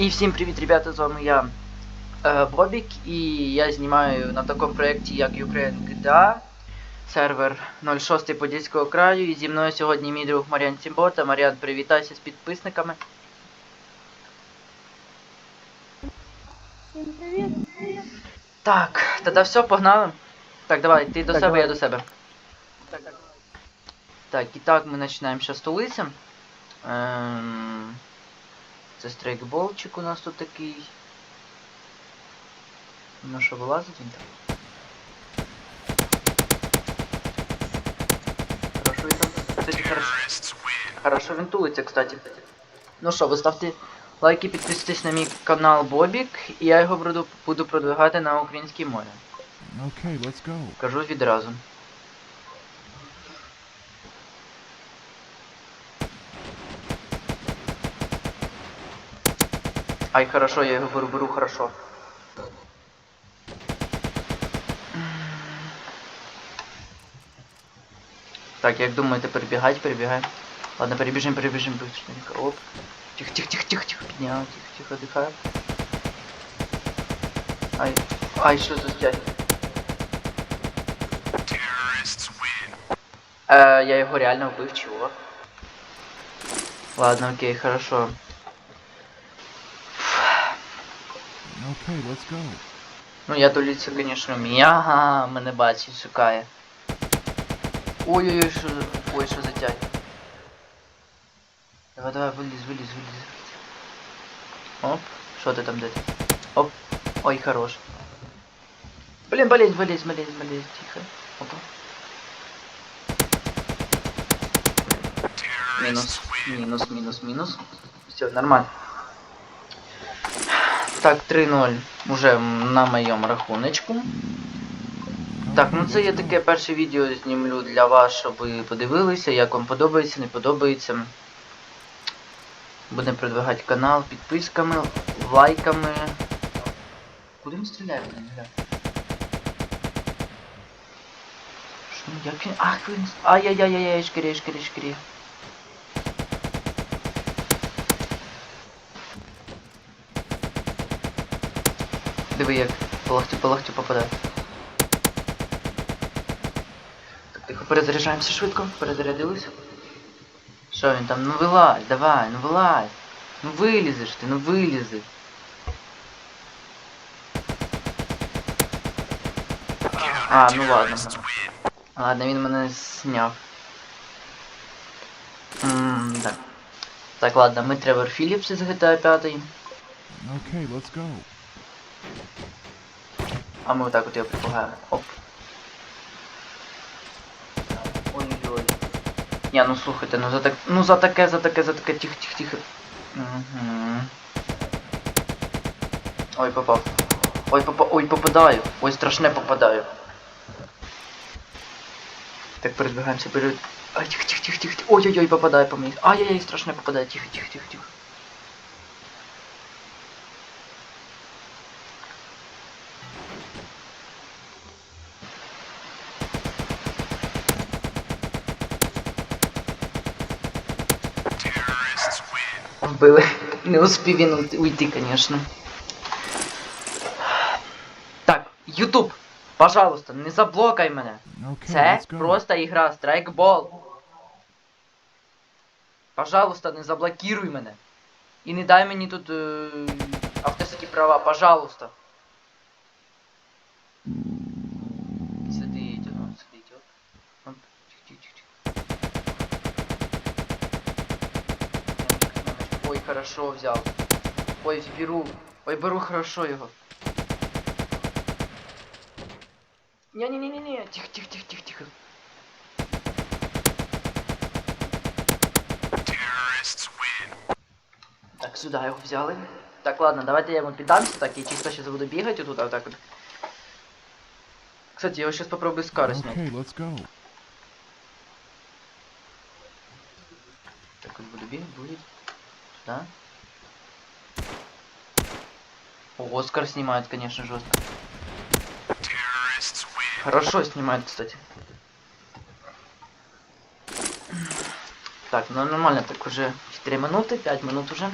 І всім привіт, ребята, з вами я е, Бобік, і я знімаю на такому проєкті, як Ukraine GTA, сервер 06 Подільського краю, і зі мною сьогодні мій друг Маріан Цімбота. Маріан, привітайся з підписниками. Всім привіт. Так, тоді все, погнали. Так, давай, ти до Так, себе, давай. я до себе. Так, і так, ми починаємо зараз столиця. Ем... Це стрейкболчик у нас тут такий. Ну що, вилазить він там? Хорошо він там. Кстати, хорошо. Хорошо він тулиться, кстати. Ну що, ви ставте лайки, підписуйтесь на мій канал Бобік, і я його буду, буду продвигати на українській мові. Okay, let's go. Кажу відразу. Ай, хорошо, я його беру, беру, хорошо. Так, як думаєте, перебігать, перебігай. Ладно, перебіжим, перебіжим быстренько. Оп. Тихо, тихо, тихо, тихо, тихо, підняв, тихо, тихо, дихаємо. Ай, ай, що за стяг? Е, я його реально вбив, чого? Ладно, окей, хорошо. Okay, let's go. Ну я доліться, звісно, вмію. Ага, мене бачить, шукає. Ой-ой-ой, що за... Ой, що за тяг. Давай, давай, виліз, виліз, виліз. Оп, що ти там де ти? Оп. Ой, хорош. Блін, болеть, болеть, болеть, болеть, тихо. Опа. Мінус, мінус, мінус, мінус. Все, нормально. Так, 3-0 уже на моєму рахуночку. Так, ну це я таке перше відео знімлю для вас, щоб ви подивилися, як вам подобається, не подобається. Будемо продвигати канал підписками, лайками. Куди він стріляє, блін, гля? Що, як він? Ах, він... Ай-яй-яй-яй, шкірі, шкірі, шкірі. Диви як по лахтю, по лахтю попадає. Так, тихо, перезаряджаємося швидко, перезарядилися. Що він там? Ну вилазь, давай, ну вилазь. Ну вилізеш ти, ну вилізи. А, ну ладно. Ладно, він мене зняв. Ммм, так. Так, ладно, ми Тревор Філіпс із GTA 5. Okay, let's go. А ми отак от його припугаємо. Оп. Ой-ой-ой. Ні, ну слухайте, ну за так. Ну за таке, за таке, за таке, тихо, тихо, тихо. Угу. Ой, попав. Ой, попа... Ой, попадаю. Ой, страшне попадаю. Так, передвигаємося вперед. Ай, тихо, тихо, тихо, тихо. Ой-ой-ой, попадаю по мені. Ай-яй-яй, страшне попадає. Тихо, тихо, тихо, тихо. Вбили. Не успів він уйти- конечно. Так, Ютуб, пожалуйста, не заблокай мене. Okay, Це просто ігра страйкбол. Пожалуйста, не заблокируй мене. І не дай мені тут е, авторські права, пожалуйста. Сиди, идет, Ой, хорошо взял. Ой, беру. Ой, беру хорошо его. Не-не-не-не-не, тихо, тихо, тихо, тихо, тихо. Так, сюда його взяли. Так, ладно, давайте я йому піддамся, так, я чисто сейчас буду бегать тут, а так вот. Кстати, я его сейчас попробую с кары снять. Okay, let's go. Так вот буду бегать, будет. О, Оскар снимает, конечно, жестко. Хорошо снимает, кстати. Так, ну нормально, так уже 4 минуты, 5 минут уже.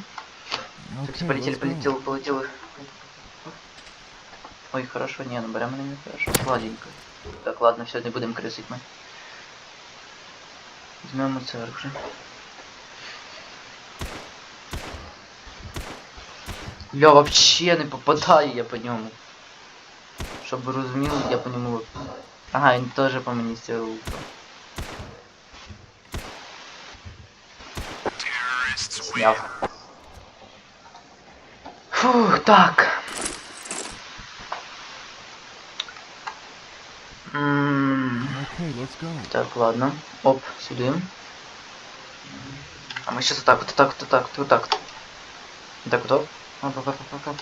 Так, все, Okay, полетели, полетели, полетели. Ой, хорошо, не, ну беремо не хорошо. Сладенько. Так, ладно, все, не будемо крисить ми. Візьмемо це вже. Ля, вообще не попадаю я по ньому. Щоб ви розуміли, я по ньому. Ага, він теж по мені стрілив. Сняв. Фух, так. М, Okay, let's go. Так, ладно. Оп, сюди. А ми сейчас отак, от, отак, от, отак, от, отак. от. Так, от, оп. Оп, оп, оп, оп, оп.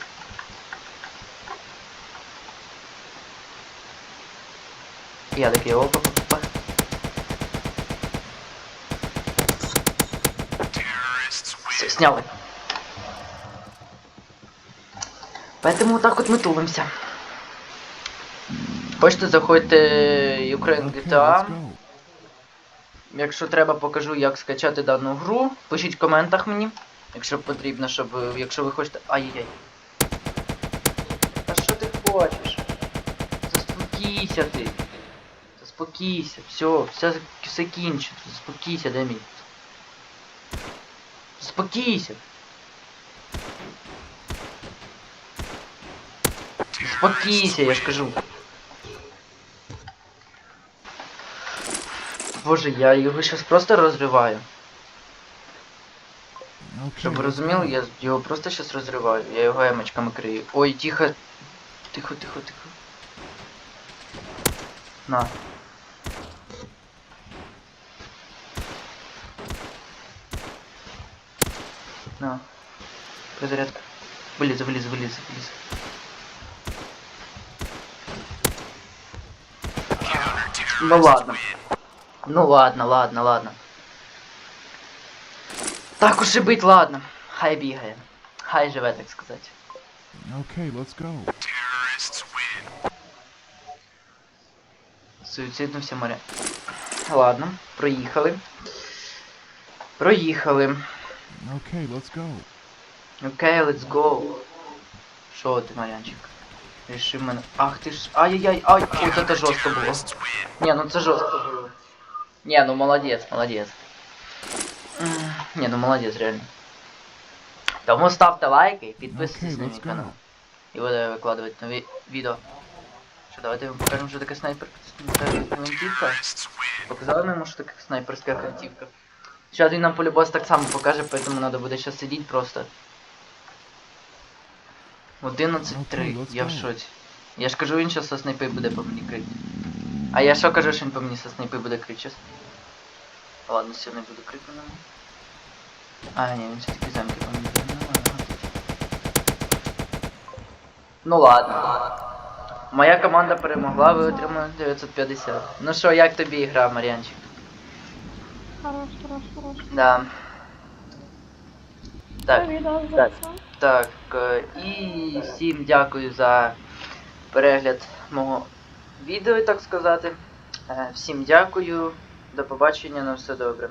Я такий оп, оп, оп, оп. Все, сняли. Поэтому вот так вот мы тулимся. Хочете заходьте Ukraine GTA. Якщо треба, покажу, як скачати дану гру. Пишіть в коментах мені, якщо потрібно, щоб. Якщо ви хочете. Ай-яй-яй. Та що ти хочеш? Заспокійся ти. Заспокійся. Все, все, все кінчено. Заспокійся, Демій. Заспокійся. Заспокійся, я ж кажу. Боже, я його щас просто розриваю. Щоб ви розуміли, я його просто щас розриваю. Я його емочками крию. Ой, тихо. Тихо, тихо, тихо. На. На. Перезарядка. Вылез, вылез, вылез, вылез. Ну ладно. Ну ладно, ладно, ладно. Так уж и быть, ладно. Хай бігає. Хай живе, так сказати. Okay, let's go. Суїциднувся моря. Ладно, проїхали. Проїхали. Okay, let's go. Окей, let's go. Що ти, Марянчик? Рішив мене. Ах ти ж. Ай-яй-яй, ай, ой, це жорстко було. Ні, ну це жорстко було. Ні, ну молодець, молодець. М, Ні, ну молодець, реально. Тому ставте лайки, підписуйтесь Okay, на мій канал. І буду викладувати нові відео. Що, давайте вам покажемо, що таке снайпер. Гвинтівка. Показали нам, що таке снайперська гвинтівка. Зараз він нам полюбас так само покаже, поэтому надо буде зараз сидіти просто. 11-3, я в шоці. Я ж кажу, він зараз со снайпи буде по мені крити. А я що кажу, що він по мені со снайпи буде крити зараз? Ладно, все, не буду крити на нього. А, ні, він все-таки замки по мені. Ну, ладно. Ну ладно. Моя команда перемогла, ви отримали 950. Ну що, як тобі гра, Мар'янчик? Хорош, хорош, хорош. Да. Так, так. так. е, І всім дякую за перегляд мого відео, так сказати. Е, Всім дякую. До побачення, на все добре.